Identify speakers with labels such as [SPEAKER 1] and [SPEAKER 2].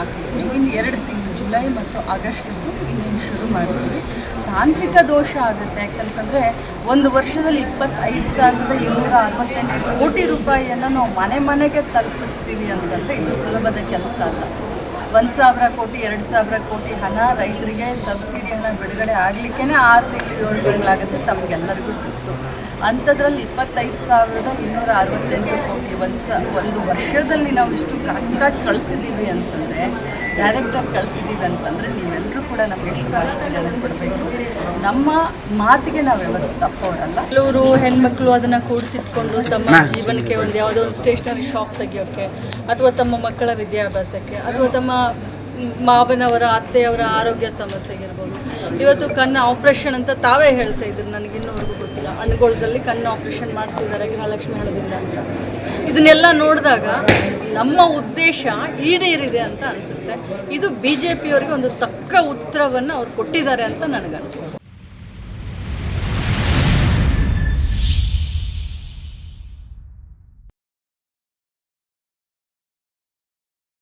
[SPEAKER 1] ಹಾಕಿದ್ವಿ ಇನ್ನು ಎರಡು ತಿಂಗಳು, ಜುಲೈ ಮತ್ತು ಆಗಸ್ಟ್ ಇನ್ನೇನು ಶುರು ಮಾಡ್ತೀವಿ ತಾಂತ್ರಿಕ ದೋಷ ಆಗುತ್ತೆ ಯಾಕಂತಂದರೆ ಒಂದು ವರ್ಷದಲ್ಲಿ ಇಪ್ಪತ್ತೈದು ಸಾವಿರದ ಇನ್ನೂರ ಅರವತ್ತೆಂಟು ಕೋಟಿ ರೂಪಾಯಿಯನ್ನು ನಾವು ಮನೆ ಮನೆಗೆ ತಲುಪಿಸ್ತೀವಿ ಅಂತಂದರೆ ಇದು ಸುಲಭದ ಕೆಲಸ ಅಲ್ಲ. ಒಂದು ಸಾವಿರ ಕೋಟಿ, ಎರಡು ಸಾವಿರ ಕೋಟಿ ಹಣ ರೈತರಿಗೆ ಸಬ್ಸಿಡಿ ಹಣ ಬಿಡುಗಡೆ ಆಗಲಿಕ್ಕೇ ಆರು ತಿಂಗಳು, ಏಳು ತಿಂಗಳಾಗುತ್ತೆ ತಮಗೆಲ್ಲರಿಗೂ ಗೊತ್ತು. ಅಂಥದ್ರಲ್ಲಿ ಇಪ್ಪತ್ತೈದು ಸಾವಿರದ ಇನ್ನೂರ ಅರವತ್ತೆಂಟು ಕೋಟಿ ಒಂದು ಸ, ಒಂದು ವರ್ಷದಲ್ಲಿ ನಾವು ಇಷ್ಟು ಕರೆಕ್ಟಾಗಿ ಕಳಿಸಿದ್ದೀವಿ ಅಂತಂದರೆ ಡೈರೆಕ್ಟಾಗಿ ಕಳಿಸಿದ್ದೀವಿ ಅಂತಂದರೆ ನೀವೆಲ್ಲರೂ ಕೂಡ ನಮಗೆ ಶುಭಾಶಯಗಳನ್ನು ಕೊಡಬೇಕು ನಮ್ಮ ಮಾತಿಗೆ ನಾವು ಯಾವತ್ತೂ ತಪ್ಪೋರಲ್ಲ ಕೆಲವರು ಹೆಣ್ಮಕ್ಳು ಅದನ್ನ ಕೂಡಿಸಿಟ್ಕೊಂಡು ತಮ್ಮ ಜೀವನಕ್ಕೆ ಒಂದು ಯಾವುದೋ ಒಂದು ಸ್ಟೇಷನರಿ ಶಾಪ್ ತೆಗಿಯೋಕ್ಕೆ ಅಥವಾ ತಮ್ಮ ಮಕ್ಕಳ ವಿದ್ಯಾಭ್ಯಾಸಕ್ಕೆ ಅಥವಾ ತಮ್ಮ ಮಾವನವರ ಅತ್ತೆಯವರ ಆರೋಗ್ಯ ಸಮಸ್ಯೆ ಇರ್ಬೋದು ಇವತ್ತು ಕಣ್ಣ ಆಪ್ರೇಷನ್ ಅಂತ ತಾವೇ ಹೇಳ್ತಾ ಇದ್ರು ನನಗೆ ಇನ್ನೂವರೆಗೂ ಗೊತ್ತಿಲ್ಲ. ಅಣ್ಣಗೊಳದಲ್ಲಿ ಕಣ್ಣು ಆಪ್ರೇಷನ್ ಮಾಡಿಸಿದ್ದಾರೆ ಗೃಹಲಕ್ಷ್ಮಿ ಹಣದಿಂದ ಅಂತ. ಇದನ್ನೆಲ್ಲ ನೋಡಿದಾಗ ನಮ್ಮ ಉದ್ದೇಶ ಈಡೇರಿದೆ ಅಂತ ಅನಿಸುತ್ತೆ. ಇದು ಬಿ ಜೆ ಪಿಯವರಿಗೆ ಒಂದು ತಕ್ಕ ಉತ್ತರವನ್ನು ಅವ್ರು ಕೊಟ್ಟಿದ್ದಾರೆ ಅಂತ ನನಗನ್ಸುತ್ತೆ.